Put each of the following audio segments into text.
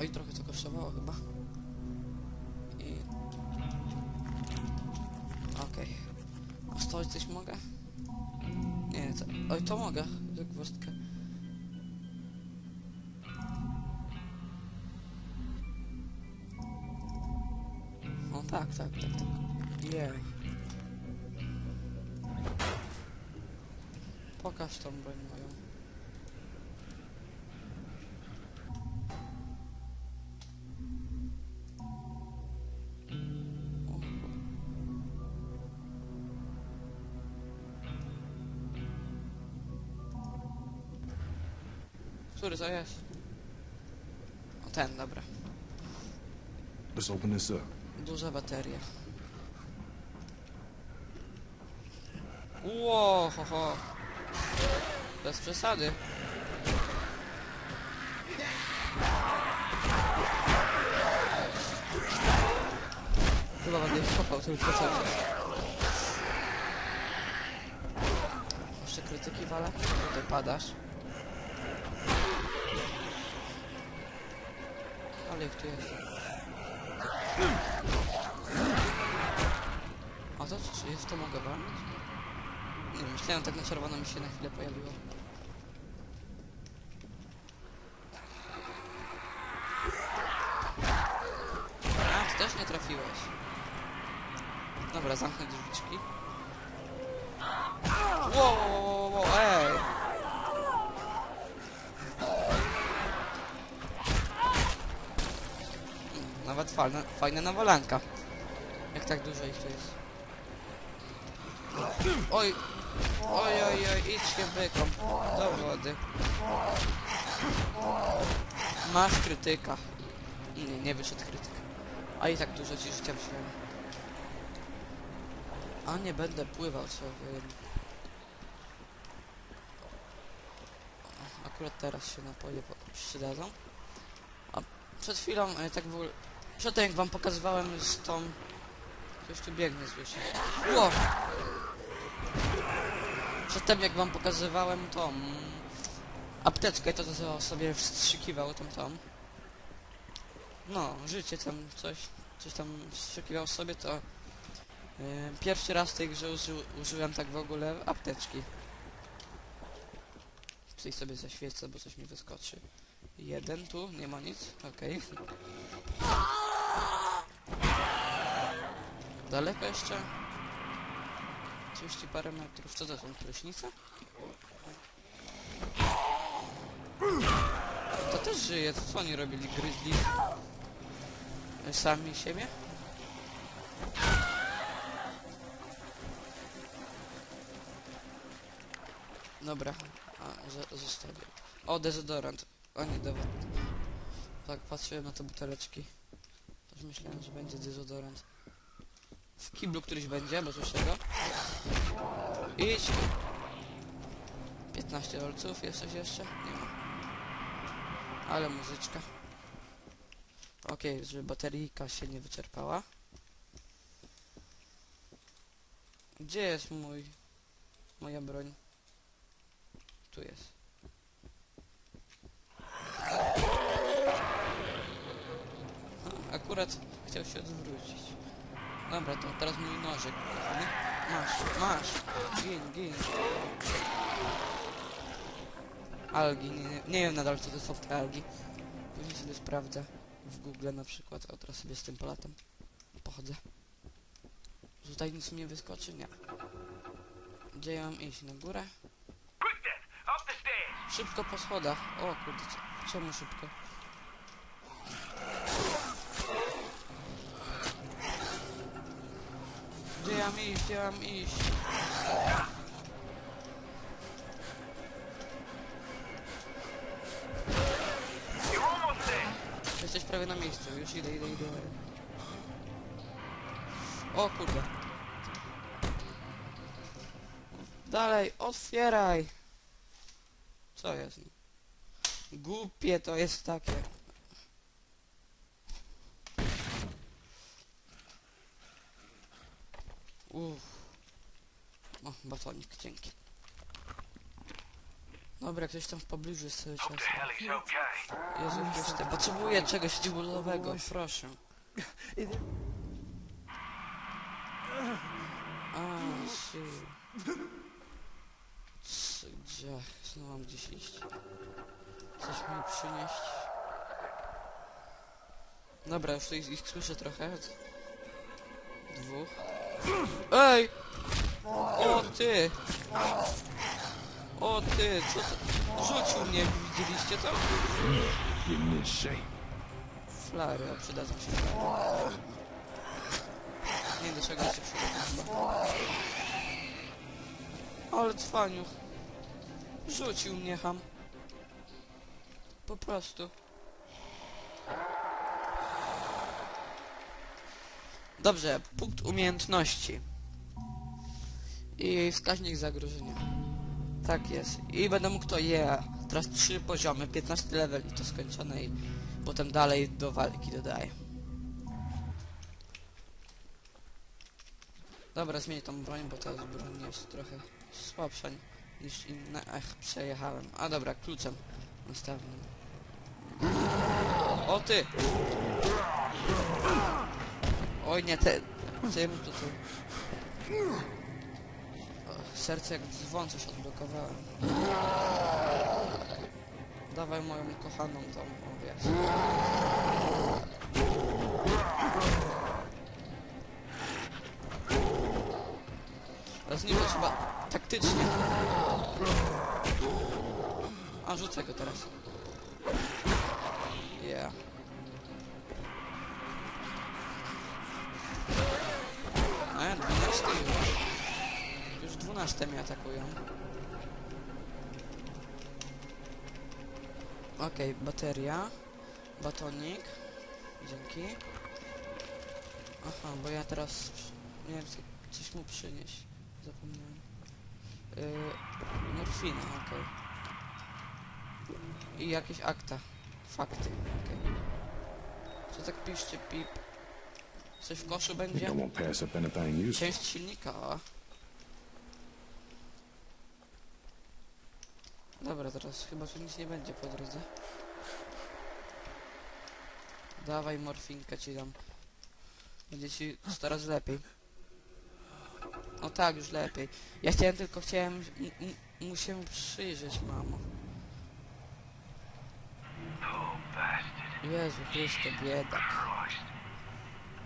Oj, trochę to kosztowało chyba. I... Okej. A stoić coś mogę? Nie, to... Oj, to mogę. Zagwozdkę. O, tak, tak, tak, tak. Yeah. Pokaż tą broń moją. Który to jest? O ten, dobra. Let's open this up. Duża bateria. Ło, ho, ho. Bez przesady. Chyba będę ich kopał tym przesady. Jeszcze krytyki wala? Tutaj padasz. Ale ich tu jest. A to czy jest to mogę walnąć? Nie myślałem tak na czerwono mi się na chwilę pojawiło. A, ty też nie trafiłeś. Dobra, zamknę drzwiczki. Nawet fajna, fajna nawalanka. Jak tak dużo ich tu jest. Oj! Oj, oj, oj, idź się wykąp. Do wody. Masz krytyka. Nie, nie wyszedł krytyk. A i tak dużo ci życia wziąłem. A nie będę pływał, wy... Akurat teraz się napoje po- przydadzą. A przed chwilą, e, tak w ogóle... Przedtem jak wam pokazywałem z tą... Ktoś tu biegnie, słyszę. Ło! Przedtem jak wam pokazywałem tą... Apteczkę, to co sobie wstrzykiwał tą tą. No, życie tam coś, coś tam wstrzykiwał sobie, to... e, pierwszy raz w tej grze uży, użyłem tak w ogóle apteczki. Tutaj sobie zaświecę, bo coś mi wyskoczy. Jeden tu, nie ma nic, okej. Daleko jeszcze? 30 parę metrów. Co to są prysznice? To też żyje. To co oni robili? Gryźli sami siebie? Dobra. A, zo- zostawię. O, dezodorant. O, nie, dowód. Tak, patrzyłem na te buteleczki. Też myślałem, że będzie dezodorant. W kiblu któryś będzie, bo coś tego. Idź. 15 dolców, jest coś jeszcze? Nie ma. Ale muzyczka. Okej, żeby bateryjka się nie wyczerpała. Gdzie jest mój... moja broń? Tu jest. A, Akurat chciał się odwrócić. Dobra, to teraz mój nożyk. kochany. Masz, masz. Gin, gin. Algi, nie, nie, nie wiem nadal co to są te algi. Później sobie sprawdzę w Google na przykład. O, teraz sobie z tym polatem pochodzę. Tutaj nic mi nie wyskoczy? Nie. Gdzie ja mam iść? Na górę? Szybko po schodach. O kurde, czemu szybko? Gdzie mam iść? Gdzie mam iść? Jesteś prawie na miejscu. Już idę, idę, idę. O kurde. Dalej, otwieraj! Co jest? Głupie to jest takie. Uff. O, batonik, dzięki. Dobra, ktoś tam w pobliżu jest cały czas. Jezu Chryste, potrzebuję czegoś dziwulowego, proszę. A, shit. Gdzie? Znowu mam gdzieś iść. Coś mi przynieść. Dobra, już tu ich, ich słyszę trochę. Dwóch. Ej! O ty! O ty, co to? Rzucił mnie, widzieliście to? In this shape. Flary, a przydadzą się. Nie do czego się przydadzą. Ale cwaniu. Rzucił mnie ham. Po prostu. Dobrze, punkt umiejętności. I wskaźnik zagrożenia. Tak jest. I będę mógł to, yeah. Teraz trzy poziomy, 15 level i to skończone i potem dalej do walki dodaję. Dobra, zmienię tą broń, bo ta broń jest trochę słabsza niż inne. Ech, przejechałem. A dobra, kluczem nastawnym. O ty! Oj nie, te... Tym to tu... Serce jak dzwon coś odblokowałem. Dawaj moją kochaną tą, o wiesz. Nie trzeba taktycznie. A rzucę go teraz. 12 mnie atakują. Okej, bateria. Batonik. Dzięki. Aha, bo ja teraz... Nie wiem, co- coś mu przynieść. Zapomniałem. Yy, morfina, okej. I jakieś akta. Fakty, okej. Co tak piszcie, pip? Coś w koszu będzie? Część silnika, Dobra, teraz chyba tu nic nie będzie po drodze. Dawaj morfinkę ci dam. Będzie ci coraz lepiej. No tak, już lepiej. Ja chciałem tylko, chciałem mu się przyjrzeć, mamo. Jezu Chryste, biedak.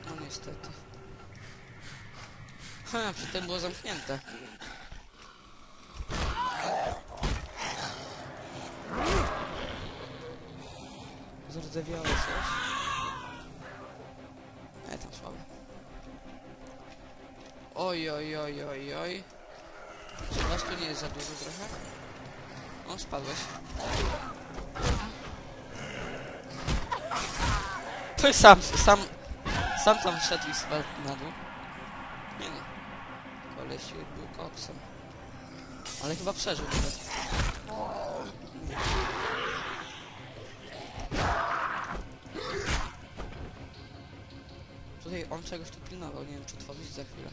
No niestety. Ha, przedtem było zamknięte. Zardzewiałe coś. E, tam słabe. Oj, oj, oj, oj, oj. Czy was tu nie jest za dużo trochę? O, spadłeś. To sam, sam, sam tam wszedł i spadł na dół. Nie no. Koleś był koksem. Ale chyba przeżył nawet. Tutaj on czegoś tu pilnował, nie wiem czy tworzyć za chwilę.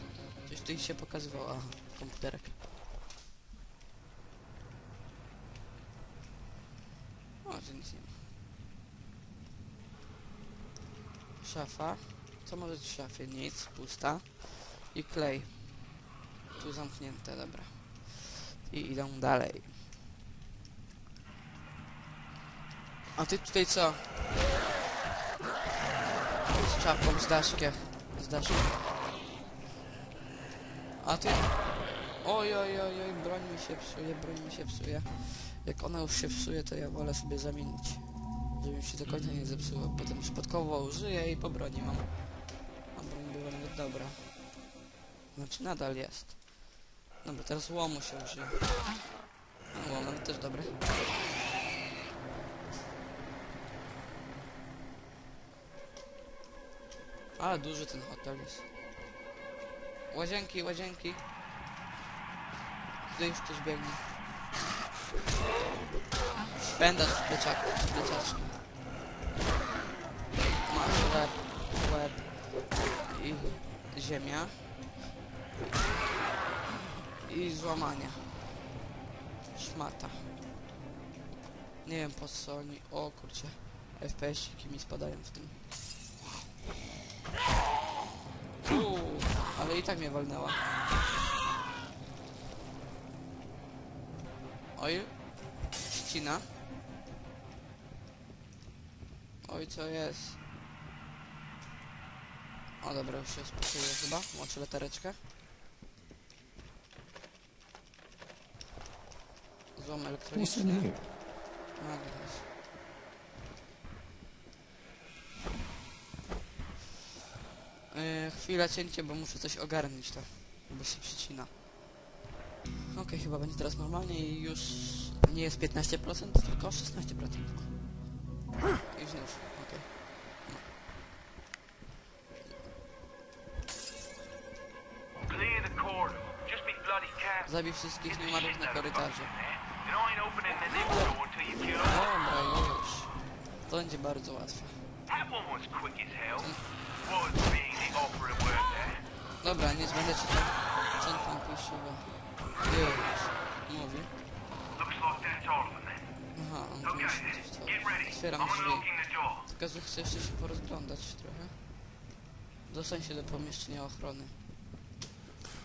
Coś tutaj się pokazywało, aha, komputerek. O, to nic nie ma. Szafa. Co może być w szafie? Nic, pusta. I klej. Tu zamknięte, dobra. I idą dalej. A ty tutaj co? Z czapką, z daszkiem. Z daszkiem. A ty... Oj, oj, oj, oj, broń mi się psuje, broń mi się psuje. Jak ona już się psuje, to ja wolę sobie zamienić. Żeby się do końca nie zepsuło. Potem przypadkowo użyję i po broni mam. A broń była nawet dobra. Znaczy nadal jest. Dobra, teraz łomu się użyje. No, łom nawet też dobry. Ale duży ten hotel jest. Łazienki, łazienki. Tutaj już ktoś biegnie. Będę w pleczaku, w pleczaczku. Masz łeb, i ziemia. I złamanie. Szmata. Nie wiem po co oni... O kurczę. FPS-iki mi spadają w tym. Uuu, ale i tak mnie walnęła. Oj. Ścina. Oj, co jest? O dobra, już się spokojnie chyba. Łączę latareczkę. Złom elektroniczny. here? Chwila cięcie, bo muszę coś ogarnąć to, bo się przycina. Okej, chyba będzie teraz normalnie i już nie jest 15%, tylko 16%. I znów, okej. Careful. Zabij wszystkich niemarów na korytarzu. Dobra, już. To będzie bardzo łatwe. That Dobra, nie będę czytał. Co on tam pisze, bo... Już. Mówi. Aha, on tu then. coś to... Get ready. Otwieram drzwi. Tylko, że chcę jeszcze się porozglądać trochę. Dostań się do pomieszczenia ochrony.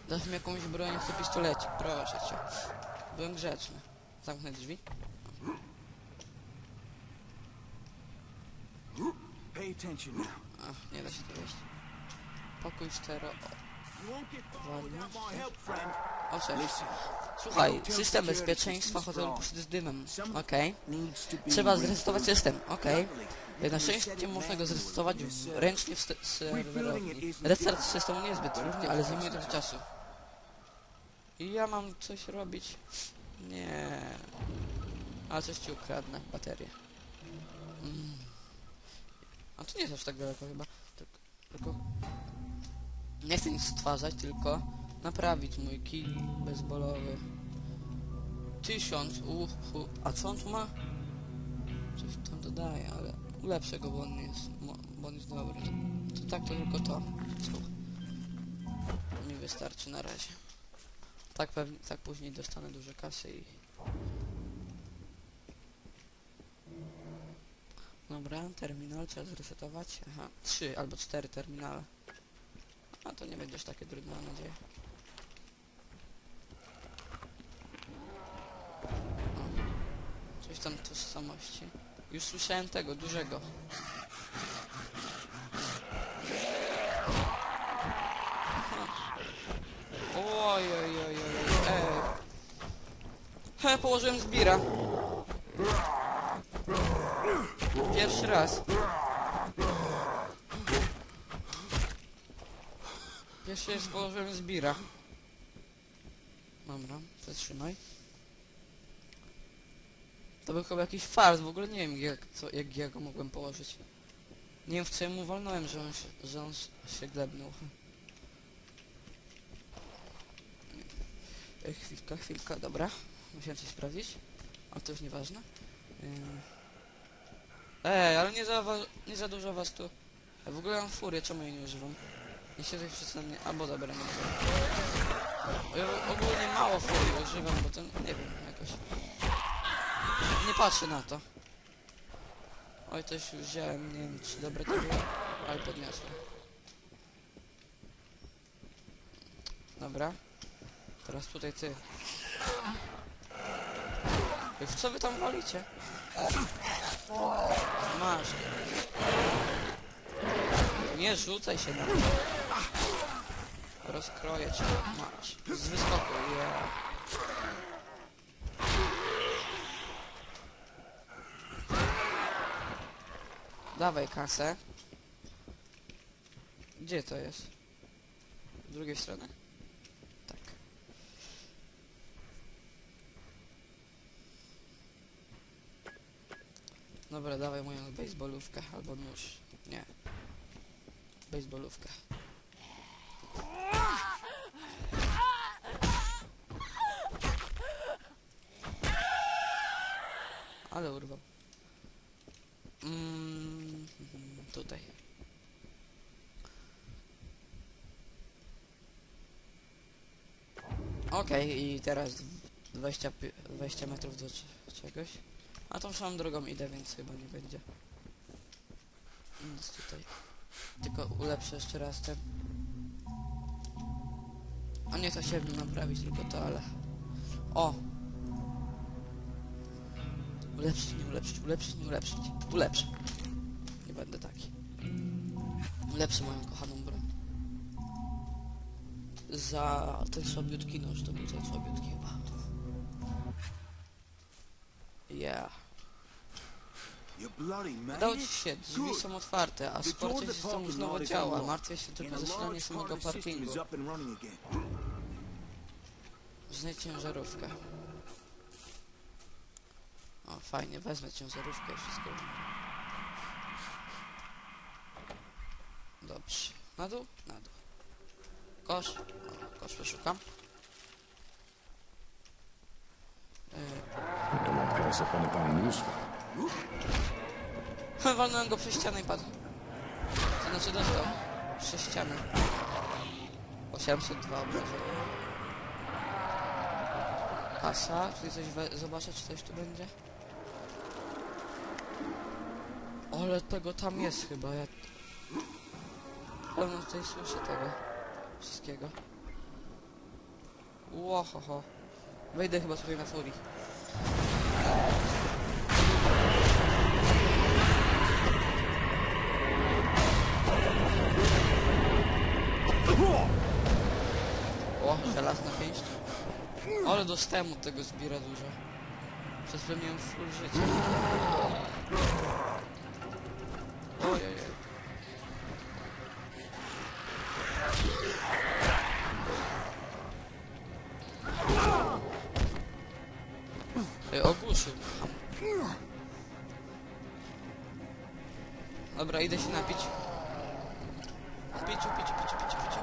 Dasz mi jakąś broń, chcę pistolecik, proszę cię. Byłem grzeczny. Zamknę drzwi. Pay attention now. Ach, nie da się tu wejść. Pokój cztero... O, Słuchaj, system bezpieczeństwa hotelu poszedł z dymem. Okej. to be Trzeba zresetować system, okej. Luckily, Na szczęście można go zresetować ręcznie w serwerowni. Restart systemu nie jest zbyt trudny, ale zajmuje trochę czasu. I ja mam coś robić? Nie. Ale coś ci ukradnę, baterię. Mm. A to nie jest aż tak daleko chyba. Tylko, tylko... Nie chcę nic stwarzać, tylko naprawić mój kij bezbolowy. Tysiąc, uhu. A co on tu ma? Coś tam dodaje, ale ulepszę go, bo on jest, bo on jest dobry. To, tak, to tylko to. Słuch. Mi wystarczy na razie. Tak pewnie, tak później dostanę duże kasy i... Dobra, terminal trzeba zresetować. Aha, trzy albo cztery terminale. To nie będziesz takie trudne, mam nadzieję. O, Coś tam tożsamości. Już słyszałem tego, dużego. Oj, oj, oj, oj, ej. He, położyłem zbira. Pierwszy raz. Pierwszy raz położyłem zbira. Dobra, zatrzymaj. To był chyba jakiś fars, w ogóle nie wiem jak, co, jak ja go mogłem położyć. Nie wiem w co ja mu że on się, że on się glebnął. Ej, chwilka, chwilka, dobra. Musiałem coś sprawdzić. A to już nieważne. Ej, ale nie za, nie za dużo was tu. Ja w ogóle mam furię, czemu jej nie używam? Się coś mnie... Albo dobra, nie. Ja ogólnie mało furii używam, bo to nie wiem, jakoś... Nie patrzę na to. Oj, coś już wziąłem, nie wiem czy dobre to było, ale podniosłem. Dobra. Teraz tutaj ty. Ej, W co wy tam walicie? Masz. Nie rzucaj się na mnie. Rozkroję cię. Masz. Z wyskoku. Yeah. Dawaj kasę. Gdzie to jest? Z drugiej strony? Tak. Dobra, dawaj moją baseballówkę albo nóż. Nie. Baseballówkę. Ale urwał. Mm, tutaj. Okej, i teraz 20, pi- 20 metrów do czegoś. A tą samą drogą idę, więc chyba nie będzie. Nic tutaj. Tylko ulepszę jeszcze raz ten. A nie to chciałbym naprawić tylko to, ale... O! Ulepszyć, nie ulepszyć, ulepszyć, nie ulepszyć. Ulepszę. Nie będę taki. Ulepszę moją kochaną broń. Za ten słabiutki nóż, to był ten słabiutki chyba. Yeah. Udało ci się, drzwi są otwarte, a sporty systemu znowu działa. Martwię się tylko zasilanie samego parkingu. Znajdź ciężarówkę. Fajnie, wezmę ciężarówkę i wszystko. Dobrze. Na dół? Na dół. Kosz? O, kosz wyszukam. Want to pass up anything useful. Walnąłem go przez ścianę i padł. To znaczy dostał. Przez ścianę. 802 obrażenia. Kasa. Tutaj coś. Zobaczę, czy coś tu będzie. Ale tego tam jest chyba. Ja... Pełno tutaj słyszę tego. Wszystkiego. Łohoho. Wejdę chyba sobie na furii. O, żelazna pięść. Ale dostałem od tego zbiera dużo. Przez miałem full życia. Ogłuszył. Dobra, idę się napić. Piciu, piciu, piciu, piciu, piciu.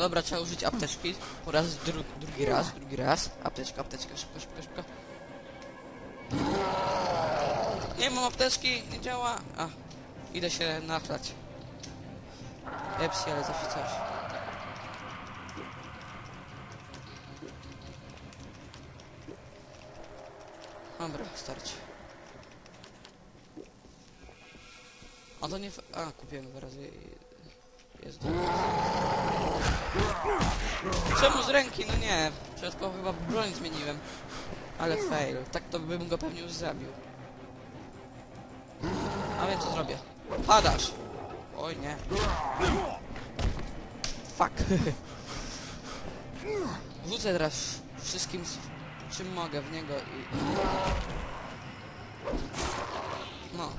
Dobra, trzeba użyć apteczki. Po raz dru drugi raz, drugi raz. Apteczka, apteczka, szybko, szybko, szybko. Nie mam apteczki, nie działa. A, idę się nachlać. Lepsi, ale zawsze coś. Dobra, starczy. A to nie... A, kupiłem dwa razy. Jest Czemu z ręki? No nie. Przypadkowo chyba broń zmieniłem. Ale fail. Tak to bym go pewnie już zabił. A więc co zrobię? Padasz! Oj nie. Fuck. Wrzucę teraz wszystkim czym mogę w niego i... No.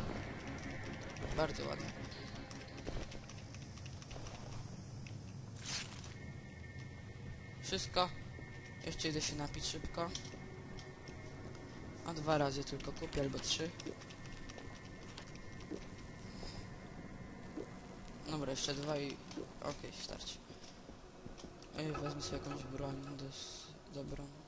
Bardzo ładnie. Wszystko. Jeszcze idę się napić szybko. A dwa razy tylko kupię, albo trzy. Dobra, jeszcze dwa i... Okej, starczy. Ej, wezmę sobie jakąś broń dos... dobrą.